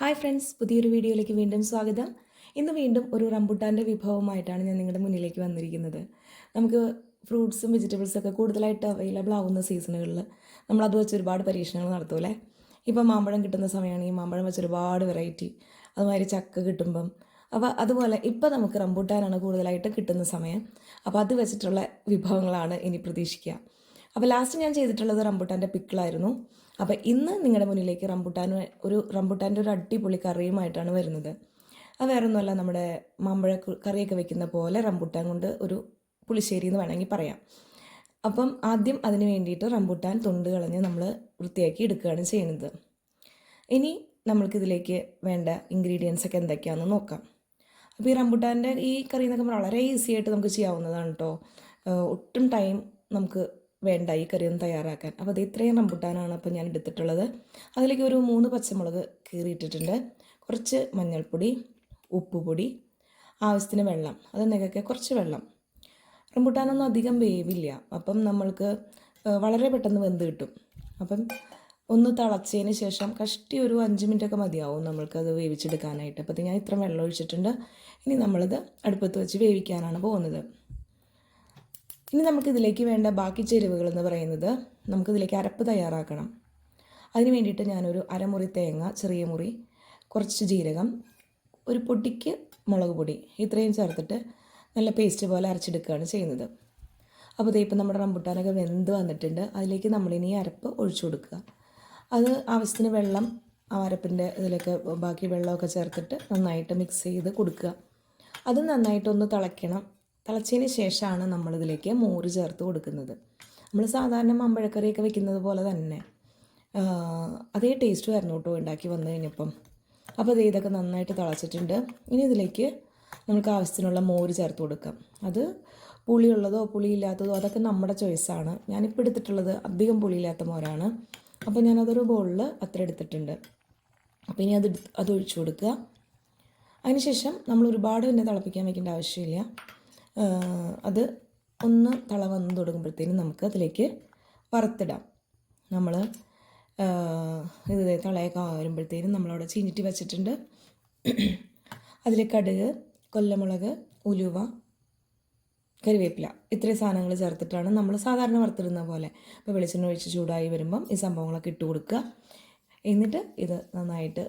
Hi friends പുതിയൊരു വീഡിയോയിലേക്ക് വീണ്ടും സ്വാഗതം. ഇന്ന് വീണ്ടും ഒരു റംബുട്ടാന്റെ വിഭവമായിട്ടാണ് ഞാൻ നിങ്ങളുടെ മുന്നിലേക്ക് വന്നിരിക്കുന്നത്. നമുക്ക് ഫ്രൂട്ട്സും വെജിറ്റബിൾസും ഒക്കെ കൂടുതലായിട്ട് അവൈലബിൾ ആവുന്ന സീസണുകളിൽ നമ്മളത് വെച്ച് ഒരുപാട് പരീക്ഷണങ്ങൾ നടത്തുമല്ലേ ഇപ്പം മാമ്പഴം കിട്ടുന്ന സമയമാണെങ്കിൽ മാമ്പഴം വെച്ച് ഒരുപാട് വെറൈറ്റി അതുമാതിരി ചക്ക കിട്ടുമ്പം. അപ്പോൾ അതുപോലെ ഇപ്പം നമുക്ക് റംബുട്ടാനാണ് കൂടുതലായിട്ട് കിട്ടുന്ന സമയം. അപ്പോൾ അത് വെച്ചിട്ടുള്ള വിഭവങ്ങളാണ് ഇനി പ്രതീക്ഷിക്കുക. അപ്പോൾ ലാസ്റ്റ് ഞാൻ ചെയ്തിട്ടുള്ളത് റംബുട്ടാന്റെ പിക്കിളായിരുന്നു. അപ്പോൾ ഇന്ന് നിങ്ങളുടെ മുന്നിലേക്ക് റംബുട്ടാൻ ഒരു റംബുട്ടാന്റെ ഒരു അടിപൊളി കറിയുമായിട്ടാണ് വരുന്നത്. അത് വേറെ ഒന്നുമല്ല നമ്മുടെ മാമ്പഴ കറിയൊക്കെ വെക്കുന്ന പോലെ റംബുട്ടാൻ കൊണ്ട് ഒരു പുളിശ്ശേരി എന്ന് വേണമെങ്കിൽ പറയാം. അപ്പം ആദ്യം അതിന് വേണ്ടിയിട്ട് റംബുട്ടാൻ തൊണ്ട് കളഞ്ഞ് നമ്മൾ വൃത്തിയാക്കി എടുക്കുകയാണ് ചെയ്യുന്നത്. ഇനി നമ്മൾക്കിതിലേക്ക് വേണ്ട ഇൻഗ്രീഡിയൻസ് ഒക്കെ എന്തൊക്കെയാണെന്ന് നോക്കാം. അപ്പോൾ ഈ റംബുട്ടാന്റെ ഈ കറി എന്നൊക്കെ വളരെ ഈസി ആയിട്ട് നമുക്ക് ചെയ്യാവുന്നതാണ് കേട്ടോ ഒട്ടും ടൈം നമുക്ക് വേണ്ട ഈ കറി ഒന്ന് തയ്യാറാക്കാൻ. അപ്പോൾ അത് ഇത്രയും റംബുട്ടാനാണ് അപ്പോൾ ഞാൻ എടുത്തിട്ടുള്ളത്. അതിലേക്ക് ഒരു മൂന്ന് പച്ചമുളക് കീറിയിട്ടിട്ടുണ്ട്. കുറച്ച് മഞ്ഞൾപ്പൊടി ഉപ്പുപൊടി ആവശ്യത്തിന് വെള്ളം. അത് നികക്കെ കുറച്ച് വെള്ളം. റംബുട്ടാനൊന്നും അധികം വേവില്ല. അപ്പം നമ്മൾക്ക് വളരെ പെട്ടെന്ന് വെന്ത് കിട്ടും. അപ്പം ഒന്ന് തിളച്ചതിന് ശേഷം കഷ്ടി ഒരു അഞ്ച് മിനിറ്റൊക്കെ മതിയാവും നമ്മൾക്കത് വേവിച്ചെടുക്കാനായിട്ട്. അപ്പോൾ ഞാൻ ഇത്ര വെള്ളം ഒഴിച്ചിട്ടുണ്ട്. ഇനി നമ്മളിത് അടുപ്പത്ത് വെച്ച് വേവിക്കാനാണ് പോകുന്നത്. ഇനി നമുക്കിതിലേക്ക് വേണ്ട ബാക്കി ചേരുവകൾ എന്ന് പറയുന്നത് നമുക്കിതിലേക്ക് അരപ്പ് തയ്യാറാക്കണം. അതിന് വേണ്ടിയിട്ട് ഞാനൊരു അരമുറി തേങ്ങ ചെറിയ മുറി കുറച്ച് ജീരകം ഒരു പൊടിക്ക് മുളക് പൊടി ഇത്രയും ചേർത്തിട്ട് നല്ല പേസ്റ്റ് പോലെ അരച്ചെടുക്കുകയാണ് ചെയ്യുന്നത്. അപ്പോൾ ഇതേ ഇപ്പം നമ്മുടെ റംബുട്ടാനൊക്കെ വെന്ത് വന്നിട്ടുണ്ട്. അതിലേക്ക് നമ്മളിനി അരപ്പ് ഒഴിച്ചു കൊടുക്കുക. അത് ആവശ്യത്തിന് വെള്ളം ആ അരപ്പിന്റെ ഇതിലൊക്കെ ബാക്കി വെള്ളമൊക്കെ ചേർത്തിട്ട് നന്നായിട്ട് മിക്സ് ചെയ്ത് കൊടുക്കുക. അത് നന്നായിട്ടൊന്ന് തിളയ്ക്കണം. തിളച്ചതിന് ശേഷമാണ് നമ്മളിതിലേക്ക് മോര് ചേർത്ത് കൊടുക്കുന്നത്. നമ്മൾ സാധാരണ മാമ്പഴക്കറിയൊക്കെ വെക്കുന്നത് പോലെ തന്നെ അതേ ടേസ്റ്റ് വരണം കേട്ടോ ഉണ്ടാക്കി വന്നു കഴിഞ്ഞപ്പം. അപ്പോൾ അത് ഇതൊക്കെ നന്നായിട്ട് തിളച്ചിട്ടുണ്ട്. ഇനി ഇതിലേക്ക് നമുക്ക് ആവശ്യത്തിനുള്ള മോര് ചേർത്ത് കൊടുക്കാം. അത് പുളിയുള്ളതോ പുളിയില്ലാത്തതോ അതൊക്കെ നമ്മുടെ ചോയ്സാണ് ഞാനിപ്പോൾ എടുത്തിട്ടുള്ളത് അധികം പുളിയില്ലാത്ത മോരാണ്. അപ്പോൾ ഞാനതൊരു ബോളിൽ അത്ര എടുത്തിട്ടുണ്ട്. അപ്പോൾ ഇനി അത് അത് ഒഴിച്ചു കൊടുക്കുക. അതിനുശേഷം നമ്മൾ ഒരുപാട് പിന്നെ തിളപ്പിക്കാൻ വയ്ക്കേണ്ട ആവശ്യമില്ല. അത് ഒന്ന് തള വന്ന് തുടങ്ങുമ്പോഴത്തേനും നമുക്ക് അതിലേക്ക് വറുത്തിടാം. നമ്മൾ ഇത് തളയൊക്കെ വരുമ്പോഴത്തേനും നമ്മളവിടെ ചീനിറ്റി വെച്ചിട്ടുണ്ട്. അതിൽ കടുക് കൊല്ലമുളക് ഉലുവ കരിവേപ്പില ഇത്രയും സാധനങ്ങൾ ചേർത്തിട്ടാണ് നമ്മൾ സാധാരണ വറുത്തിടുന്ന പോലെ. ഇപ്പോൾ വെളിച്ചെണ്ണ ഒഴിച്ച് ചൂടായി വരുമ്പം ഈ സംഭവങ്ങളൊക്കെ ഇട്ട് കൊടുക്കുക. എന്നിട്ട് ഇത് നന്നായിട്ട്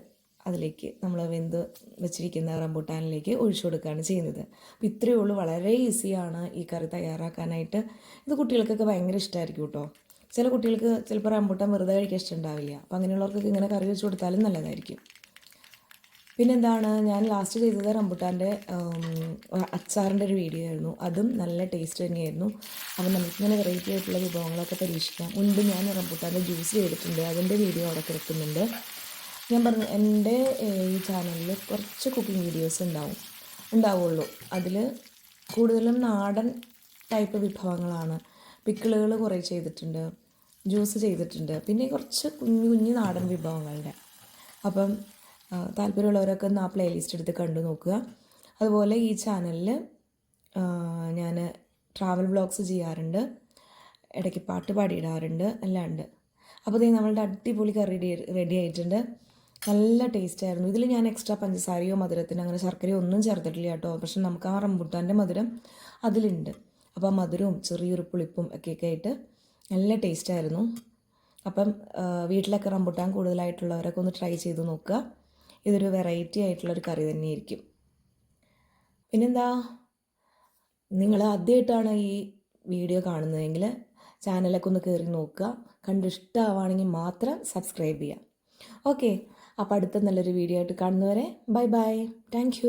അതിലേക്ക് നമ്മൾ വെന്ത് വെച്ചിരിക്കുന്ന റംബൂട്ടാനിലേക്ക് ഒഴിച്ചു കൊടുക്കുകയാണ് ചെയ്യുന്നത്. അപ്പോൾ ഇത്രയേ ഉള്ളൂ. വളരെ ഈസിയാണ് ഈ കറി തയ്യാറാക്കാനായിട്ട്. ഇത് കുട്ടികൾക്കൊക്കെ ഭയങ്കര ഇഷ്ടമായിരിക്കും കേട്ടോ. ചില കുട്ടികൾക്ക് ചിലപ്പോൾ റംബൂട്ടാൻ വെറുതെ കഴിക്കാൻ ഇഷ്ടമുണ്ടാവില്ല അപ്പോൾ അങ്ങനെയുള്ളവർക്കൊക്കെ ഇങ്ങനെ കറി വെച്ച് കൊടുത്താലും നല്ലതായിരിക്കും. പിന്നെന്താണ്? ഞാൻ ലാസ്റ്റ് ചെയ്തത് റംബുട്ടാന്റെ അച്ചാറിന്റെ ഒരു വീഡിയോ ആയിരുന്നു. അതും നല്ല ടേസ്റ്റ് തന്നെയായിരുന്നു. അപ്പം നമുക്കിങ്ങനെ വെറൈറ്റി ആയിട്ടുള്ള വിഭവങ്ങളൊക്കെ പരീക്ഷിക്കാം. മുൻപ് ഞാൻ റംബുട്ടാന്റെ ജ്യൂസ് ചെയ്തിട്ടുണ്ട്. അതിന്റെ വീഡിയോ അവിടെ കിടക്കുന്നുണ്ട്. ഞാൻ പറഞ്ഞു എന്റെ ഈ ചാനലിൽ കുറച്ച് കുക്കിംഗ് വീഡിയോസ് ഉണ്ടാവും ഉണ്ടാവുള്ളൂ. അതിൽ കൂടുതലും നാടൻ ടൈപ്പ് വിഭവങ്ങളാണ്. പിക്കിളുകൾ കുറേ ചെയ്തിട്ടുണ്ട് ജ്യൂസ് ചെയ്തിട്ടുണ്ട് പിന്നെ കുറച്ച് കുഞ്ഞു കുഞ്ഞു നാടൻ വിഭവങ്ങളുടെ. അപ്പം താല്പര്യമുള്ളവരൊക്കെ ഒന്ന് ആ പ്ലേലിസ്റ്റ് എടുത്ത് കണ്ടു നോക്കുക. അതുപോലെ ഈ ചാനലിൽ ഞാൻ ട്രാവൽ ബ്ലോഗ്സ് ചെയ്യാറുണ്ട് ഇടയ്ക്ക് പാട്ട് പാടിയിടാറുണ്ട് എല്ലാം ഉണ്ട് അപ്പോൾ ഇതേ നമ്മളുടെ അടിപൊളി കറി റെഡി ആയിട്ടുണ്ട്. നല്ല ടേസ്റ്റ് ആയിരുന്നു. ഇതിൽ ഞാൻ എക്സ്ട്രാ പഞ്ചസാരയോ മധുരത്തിന് അങ്ങനെ ശർക്കരയോ ഒന്നും ചേർത്തിട്ടില്ല കേട്ടോ. പക്ഷെ നമുക്ക് ആ റംബുട്ടാന്റെ മധുരം അതിലുണ്ട്. അപ്പോൾ ആ മധുരവും ചെറിയൊരു പുളിപ്പും ഒക്കെ ആയിട്ട് നല്ല ടേസ്റ്റ് ആയിരുന്നു. അപ്പം വീട്ടിലൊക്കെ റംബുട്ടാൻ കൂടുതലായിട്ടുള്ളവരൊക്കെ ഒന്ന് ട്രൈ ചെയ്ത് നോക്കുക. ഇതൊരു വെറൈറ്റി ആയിട്ടുള്ളൊരു കറി തന്നെയായിരിക്കും. പിന്നെന്താ? നിങ്ങൾ ആദ്യമായിട്ടാണ് ഈ വീഡിയോ കാണുന്നതെങ്കിൽ ചാനലൊക്കെ ഒന്ന് കയറി നോക്കുക. കണ്ടിഷ്ടമാണെങ്കിൽ മാത്രം സബ്സ്ക്രൈബ് ചെയ്യാം ഓക്കെ അപ്പോൾ അടുത്ത നല്ലൊരു വീഡിയോ ആയിട്ട് കാണുന്നവരെ ബൈ ബൈ. താങ്ക്